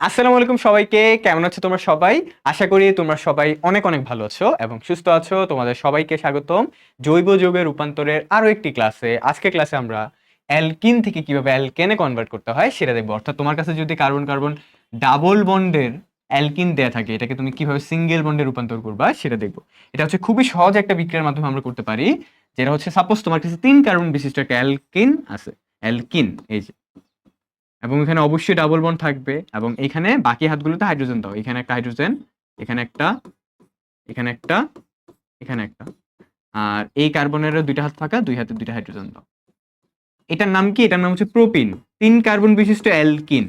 আসসালামু আলাইকুম সবাইকে, কেমন আছো তোমরা সবাই? আশা করি তোমরা সবাই অনেক অনেক ভালো আছো এবং সুস্থ আছো। তোমাদের সবাইকে স্বাগতম জৈব যৌগের রূপান্তরের আরও একটি ক্লাসে। আজকে ক্লাসে আমরা অ্যালকিন থেকে কীভাবে অ্যালকেনে কনভার্ট করতে হয় সেটা দেখব। অর্থাৎ তোমার কাছে যদি কার্বন কার্বন ডাবল বন্ডের অ্যালকিন দেয়া থাকে, এটাকে তুমি কীভাবে সিঙ্গেল বন্ডে রূপান্তর করবা সেটা দেখব। এটা হচ্ছে খুবই সহজ একটা বিক্রিয়ার মাধ্যমে আমরা করতে পারি, যেটা হচ্ছে সাপোজ তোমার কাছে তিন কার্বন বিশিষ্ট একটা অ্যালকিন আছে। অ্যালকিন, এই যে। এবং এখানে অবশ্যই ডাবল বন্ড থাকবে এবং এখানে বাকি হাতগুলোতে হাইড্রোজেন দাও। এখানে একটা হাইড্রোজেন এখানে একটা এখানে একটা এখানে একটা। আর এই কার্বনের দুইটা হাত থাকা, দুই হাতে দুইটা হাইড্রোজেন দাও। এটার নাম কি? এটার নাম হচ্ছে প্রোপিন তিন কার্বন বিশিষ্ট অ্যালকিন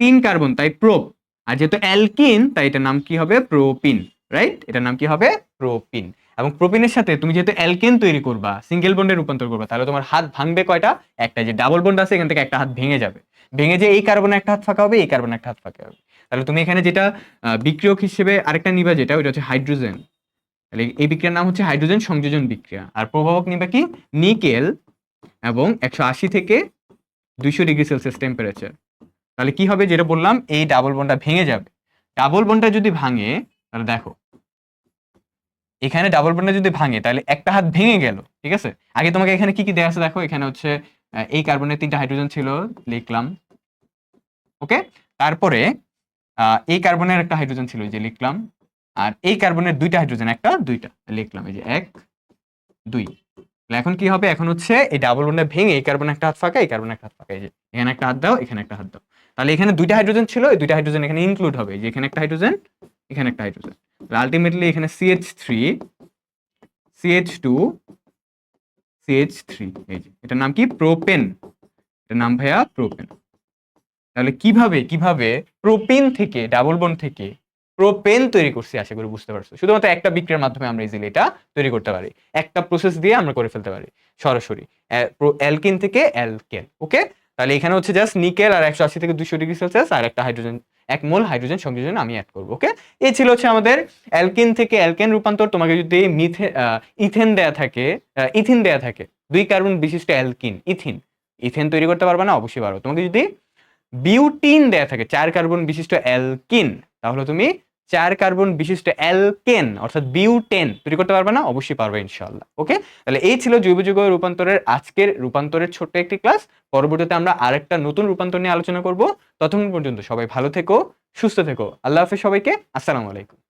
তিন কার্বন তাই প্রোপ আর যেহেতু অ্যালকিন তাই এটার নাম কি হবে? প্রোপিন রাইট এটার নাম কি হবে? প্রোপিন এবং প্রোপিনের সাথে তুমি যেহেতু অ্যালকেন তৈরি করবা, সিঙ্গেল বন্ডে রূপান্তর করবা, তাহলে তোমার হাত ভাঙবে কয়টা? একটা যে ডাবল বন্ড আছে, এখান থেকে একটা হাত ভেঙে যাবে। ভেঙে যে এই কার্বনে একটা হাত ফাঁকা হবে, এই কার্বনে একটা হাত ফাঁকা হবে। তাহলে তুমি এখানে যেটা বিক্রিয়ক হিসেবে আরেকটা নিবা যেটা, ওইটা হচ্ছে হাইড্রোজেন। তাহলে এই বিক্রিয়ার নাম হচ্ছে হাইড্রোজেন সংযোজন বিক্রিয়া। আর প্রভাবক নিবা কি? নিকেল এবং একশো আশি থেকে দুইশো ডিগ্রি সেলসিয়াস টেম্পারেচার তাহলে কি হবে? যেটা বললাম, এই ডাবল বন্ডটা ভেঙে যাবে। ডাবল বন্ডটা যদি ভাঙে, তাহলে দেখো এখানে ডাবল বন্ডটা যদি ভাঙে, তাহলে একটা হাত ভেঙে গেল, ঠিক আছে? আগে তোমাকে এখানে কি কি দেওয়া আছে দেখো? এখানে হচ্ছে এই কার্বনের তিনটা হাইড্রোজেন ছিল, লিখলাম ওকে তারপরে এই কার্বনের একটা হাইড্রোজেন ছিল যে লিখলাম, আর এই কার্বনের দুইটা হাইড্রোজেন একটা, দুইটা, লিখলাম, এই যে এক, দুই। এখন কি হবে? এখন হচ্ছে এই ডাবল বন্ডে ভেঙে এই কার্বন একটা হাত ফাঁকা, এই কার্বন একটা হাত ফাঁকা, এই যে এখানে একটা হাত দাও, এখানে একটা হাত দাও। তাহলে এখানে দুইটা হাইড্রোজেন ছিল, এই দুইটা হাইড্রোজেন এখানে ইনক্লুড হবে যে এখানে একটা হাইড্রোজেন এখানে একটা হাইড্রোজেন আলটিমেটলি এখানে CH three CH two CH three এই যে। এটার নাম কি? প্রোপেন এটার নাম ভাইয়া প্রোপেন তাহলে কীভাবে কীভাবে প্রোপেন থেকে ডাবল বন্ড থেকে প্রোপেন তৈরি করছি, আশা করি বুঝতে পারছ? শুধুমাত্র একটা বিক্রিয়ার মাধ্যমে আমরা ইজিলি এটা তৈরি করতে পারি। একটা প্রসেস দিয়ে আমরা করে ফেলতে পারি, সরাসরি। অ্যালকিন থেকে অ্যালকেন ওকে তাহলে এখানে হচ্ছে জাস্ট নিকেল আর একশো আশি থেকে দুশো ডিগ্রি সেলসিয়াস আর একটা হাইড্রোজেন এক মোল হাইড্রোজেন সংযোজন আমি অ্যাড করব ওকে এই ছিল হচ্ছে আমাদের অ্যালকিন থেকে অ্যালকেন রূপান্তর। তোমাকে যদি মিথে ইথেন দেয়া থাকে ইথিন দেয়া থাকে, দুই কার্বন বিশিষ্ট অ্যালকিন, ইথিন। ইথেন তৈরি করতে পারবে না, অবশ্যই পারব তোমাকে যদি বিউটিন দেয়া থাকে, চার কার্বন বিশিষ্ট অ্যালকিন, তাহলে তুমি চার কার্বন বিশিষ্ট অ্যালকেন, অর্থাৎ বিউ টেন তৈরি করতে পারবে না? অবশ্যই পারবে ইনশাল্লাহ ওকে? তাহলে এই ছিল জৈব যুগ রূপান্তরের আজকের রূপান্তরের ছোট্ট একটি ক্লাস। পরবর্তীতে আমরা আরেকটা নতুন রূপান্তর নিয়ে আলোচনা করব। ততক্ষণ পর্যন্ত সবাই ভালো থেকো, সুস্থ থেকো। আল্লাহ হাফেজ সবাইকে। আসসালামু আলাইকুম।